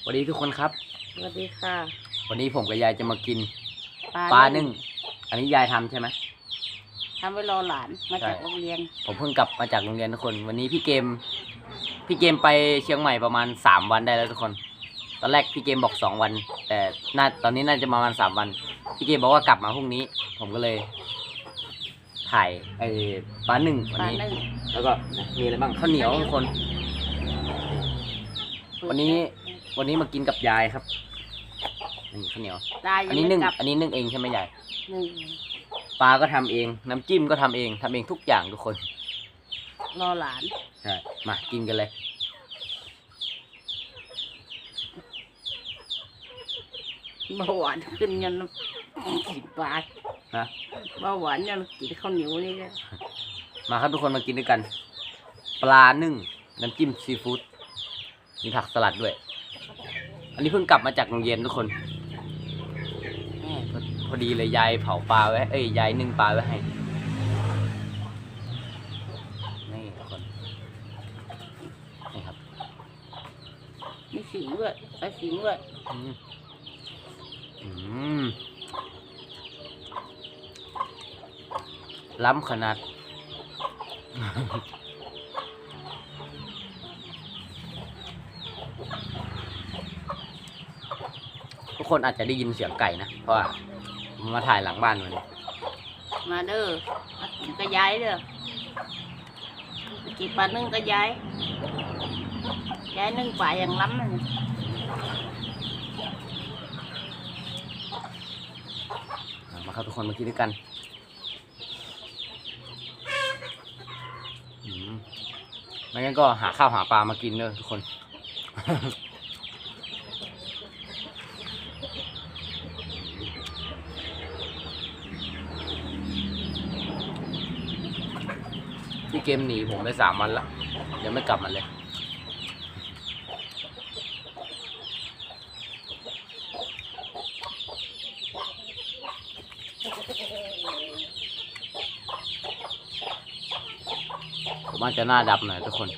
สวัสดีทุกคนครับ สวัสดีค่ะวันนี้ผมกับยายจะมากินปลาปลานึ่ง อันนี้ยายทำใช่ไหม ทำไว้รอหลานมาจากใช่ โรงเรียนผมเพิ่งกลับมาจากโรงเรียนทุกคน วันนี้พี่เกม พี่เกมไปเชียงใหม่ประมาณสามวันได้แล้วทุกคน ตอนแรกพี่เกมบอกสองวัน แต่น่าตอนนี้น่าจะประมาณสามวัน พี่เกมบอกว่ากลับมาพรุ่งนี้ ผมก็เลย ถ่ายไอ้ปลาหนึ่งวันปลานี้ นึ่งแล้วก็มีอะไรบ้างข้าวเหนียวทุกคน วันนี้ วันนี้มากินกับยายครับนี่ข้าวเหนียว ตายัอังนนี้ไม่นึ่งกลับอันนี้นึ่งเองใช่ไหมยาย หนึ่งปลาก็ทำเอง น้ำจิ้มก็ทำเองทำเองทุกอย่างทุกคนรอหลานใช่มากินกันเลย เบาหวานขึ้นยันสิบบาทนะเบาหวานยันกินข้าวเหนียวนี่ก็มาครับทุกคนมากินด้วยกัน ปลานึ่ง น้ำจิ้มซีฟู้ดมีผักสลัดด้วย อันนี้เพิ่งกลับมาจากโรงเรียนทุกคนแม่พอพอดีเลยยายเผาปลาไว้เอ้ยยายนึ่งปลาไว้ให้นี่ทุกคนนี่ครับมีสิงด้วยใส่สิงด้วยอืมอืมล้ำขนาด คนอาจจะได้ยินเสียงไก่นะ เพราะว่าผมมาถ่ายหลังบ้านวันนี้มาเด้อมากินกระย้ายเด้อกินปลานึ่งกระย้ายย้ายนึ่งปลาอย่างล้ำเลยมาครับทุกคนมากินด้วยกันอืมไม่งั้นก็หาข้าวหาปลามากินเนอะทุกคน พี่เกมหนีผมไปสามวันละยังไม่กลับมาเลย ผมอาจจะหน้าดำหน่อยทุกคน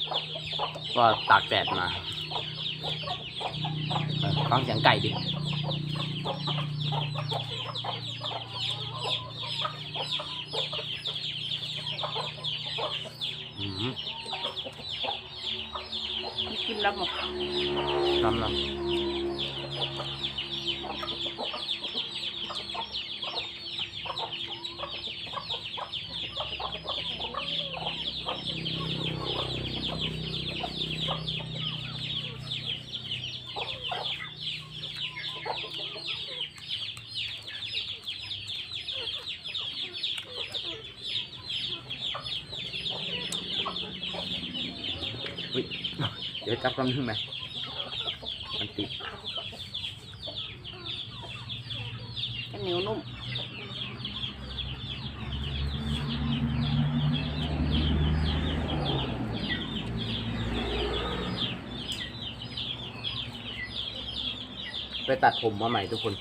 ก็ตากแดดมาฟังเสียงไก่ดิ กินแล้วหมดน้ำน้ำอุ๊ เดี๋ยวจับกำนึงไหมมันติดข้าวเหนียวนุ่มไปตัดผมมาใหม่ทุกคน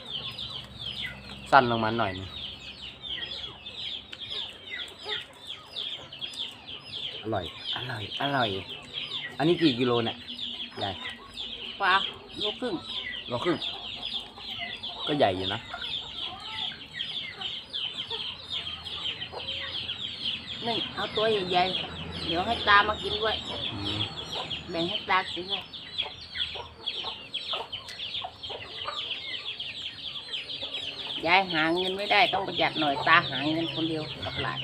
สั้นลงมาหน่อยหนึงอร่อย อร่อย อร่อย อันนี้กี่กิโลเนี่ยใหญ่ปลาโลครึ่งโลครึ่ง ก็ใหญ่อยู่นะนึ่งเอาตัวใหญ่ๆ เดี๋ยวให้ตามากินด้วยอืมแบ่งให้ตากินด้วยยายหาเงินไม่ได้ต้องประหยัดหน่อยตาหาเงินคนเดียวกับหลาน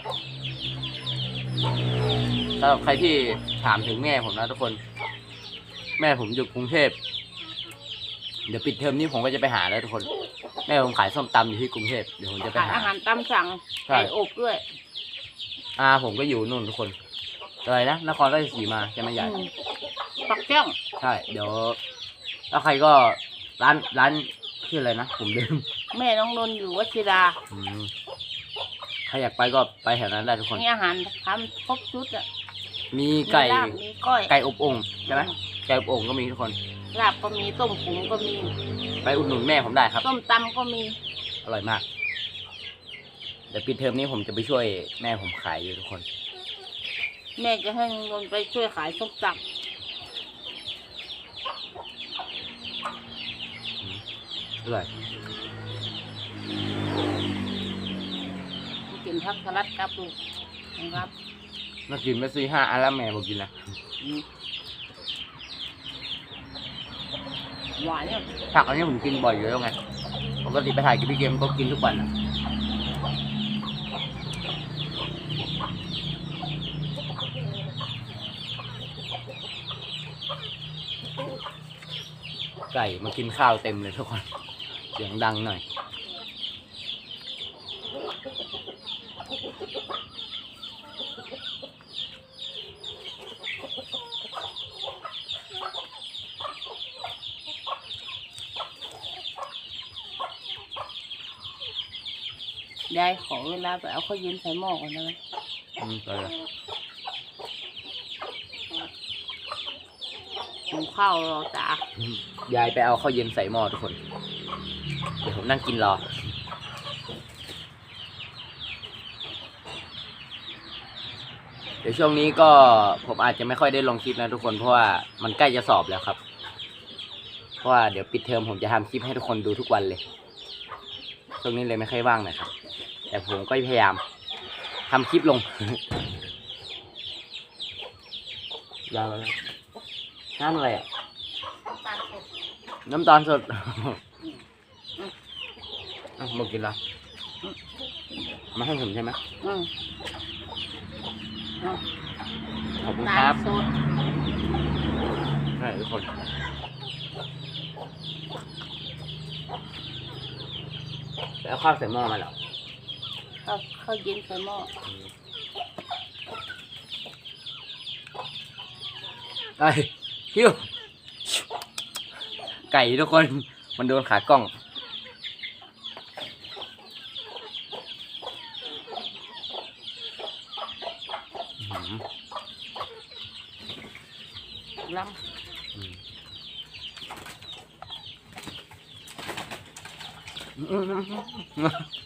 สำหรับใครที่ ถามถึงแม่ผมนะทุกคน แม่ผมอยู่กรุงเทพเดี๋ยวปิดเทอมนี้ผมก็จะไปหาแล้วทุกคน แม่ผมขายส้มตำอยู่ที่กรุงเทพเดี๋ยวผมจะไปขายหาอาหารตามสั่งใช่ไก่อบด้วยอาผมก็อยู่นู่นทุกคนอะไรนะนครราชสีมาใช่ไหมใหญ่อืมปักจ้องใช่ เดี๋ยวถ้าใครก็ร้านร้านชื่ออะไรนะผมลืมแม่น้องนนท์อยู่วชิราอืมใครอยากไปก็ไปแถวนั้นได้ทุกคน มีอาหารทำครบชุดอะ มีไก่ มีลาบมีก้อยไก่อบโอ่งใช่ไหมไก่อบโอ่งก็มีทุกคน ลาบก็มีต้มขุงก็มี ไปอุดหนุนแม่ผมได้ครับ ต้มตำก็มี อร่อยมาก เดี๋ยวปิดเทอมนี้ผมจะไปช่วยแม่ผมขายอยู่ทุกคน แม่จะให้น้องนนท์ไปช่วยขายส้มตำอร่อยกินผักสลัดกับลูกนะครับ มากินมาสี่ห้าอันแล้วแม่บอกกินนะอืมหวานเนี่ยผักอันนี้ผมกินบ่อยอยู่แล้วไงปกติไปถ่ายกับพี่เกมก็กินทุกวันอะไก่มากินข้าวเต็มเลยทุกคน เสียงดังหน่อย ยายขอเวลาไปเอาข้าวเย็นใส่หม้อก่อนได้ไหมอืมไปเลยหุงข้าวรอจ้ายายไปเอาข้าวเย็นใส่หม้อทุกคน เดี๋ยวผมนั่งกินรอ เดี๋ยวช่วงนี้ก็ผมอาจจะไม่ค่อยได้ลงคลิปนะทุกคนเพราะว่ามันใกล้จะสอบแล้วครับ เพราะว่าเดี๋ยวปิดเทอมผมจะทำคลิปให้ทุกคนดูทุกวันเลย ช่วงนี้เลยไม่ค่อยว่างหนะครับ แต่ผมก็พยายามทำคลิปลงยาวแล้วนะน้ำอะไรอะ น้ำตาลสดอะบอกกินละเอามาให้ผมใช่ไหมอืมอืมขอบคุณตาคลรับสดใช่ทุกคนไปเอาข้าวใส่หม้อมาแล้ วข้าวข้าวเย็นใส่หม้อไอ้ฮิวไก่ทุกคนมันโดนขากล้องอื้อหือล้อืมอื้อหือ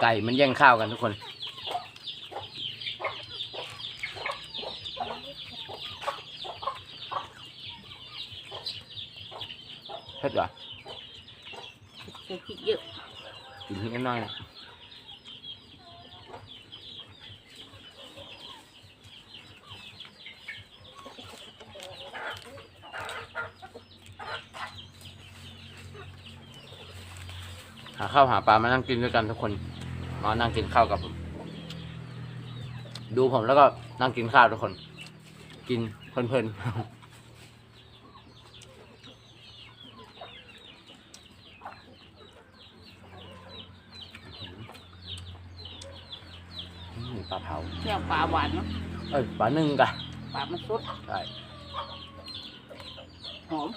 ไก่มันแย่งข้าวกันทุกคน เผ็ดเหรอำใส่พริกเยอะกินนิดหน่อยนะหาข้าวหาปลามานั่งกินด้วยกันทุกคน มานั่งกินข้าวกับผม ดูผมแล้วก็นั่งกินข้าวทุกคน กินเพลินๆปลาเผาเนี่ยปลาหวานเนาะเอ้ยปลานึ่งกะปลามันสดใช่หอม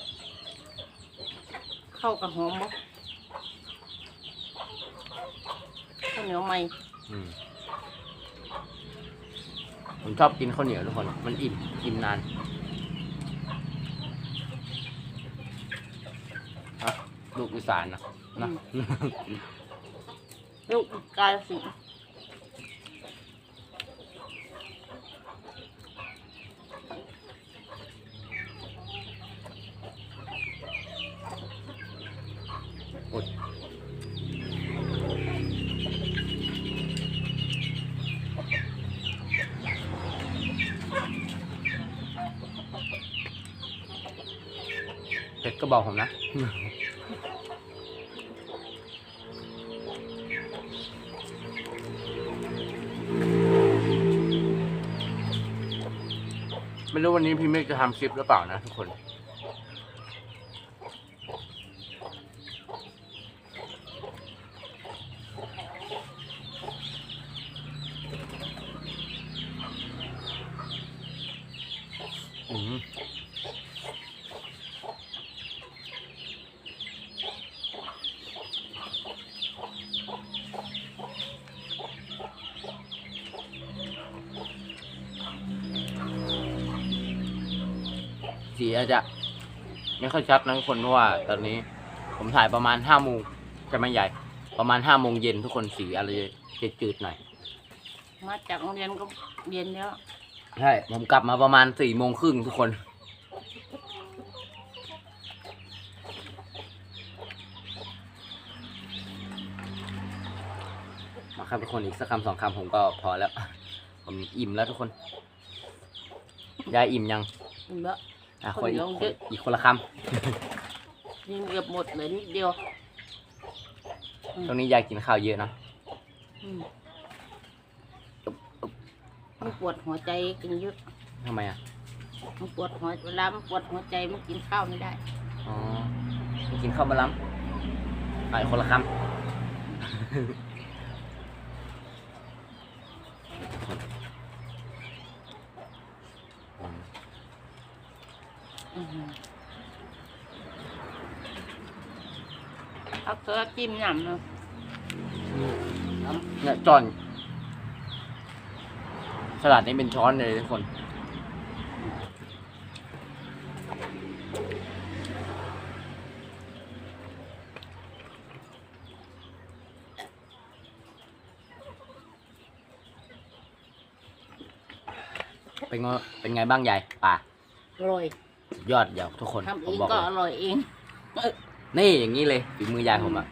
เข้ากับหอมบ่ ข้าวเหนียวไหมอืมผมชอบกินข้าวเหนียวทุกคน มันอิ่ม อิ่มนานอะลูกอีสานนะนะ ลูกกาลสินธุ์ ก็บอกผมนะ ไม่รู้วันนี้พี่เมฆจะทำคลิปหรือเปล่านะทุกคน อาจจะ ไม่ค่อยชัดนะทุกคนเพราะว่า ตอนนี้ผมถ่ายประมาณห้าโมงจะไม่ใหญ่ ประมาณห้าโมงเย็นทุกคนสีอะไรจะจืดหน่อยมาจากโรงเรียนก็เย็นแล้วใช่ผมกลับมาประมาณสี่โมงครึ่งทุกคนมาครับทุกคนอีกสักคำสองคำผมก็พอแล้ว ผมอิ่มแล้วทุกคนยายอิ่มยังอิ่มแล้ว อะคคนนอีเดีกยวคนเยอะอีกคนละคยิงเกือบหมดเลยนิดเดียวำตรงนี้ยายกินข้าวเยอะเนาะอืมมันปวดหัวใจกินเยอะทำไมอะมันปวดหัวเวลามันปวดหัวใจมันกินข้าวไม่ได้อ๋อไม่กินข้าวมาล้ำไปคนละคำอืม อือหือ เอาเกลือจิ้มน้ำเนาะเนี่ยจอนสลัดนี่เป็นช้อนเลยทุกคน เป็นไงเป็นไงบ้างยายป่าอร่อย สุดยอดเดี๋ยวทุกคนทำผเอมงบอกก็เลยอร่อยเอง นี่อย่างนี้เลยฝีมือยายผมอะ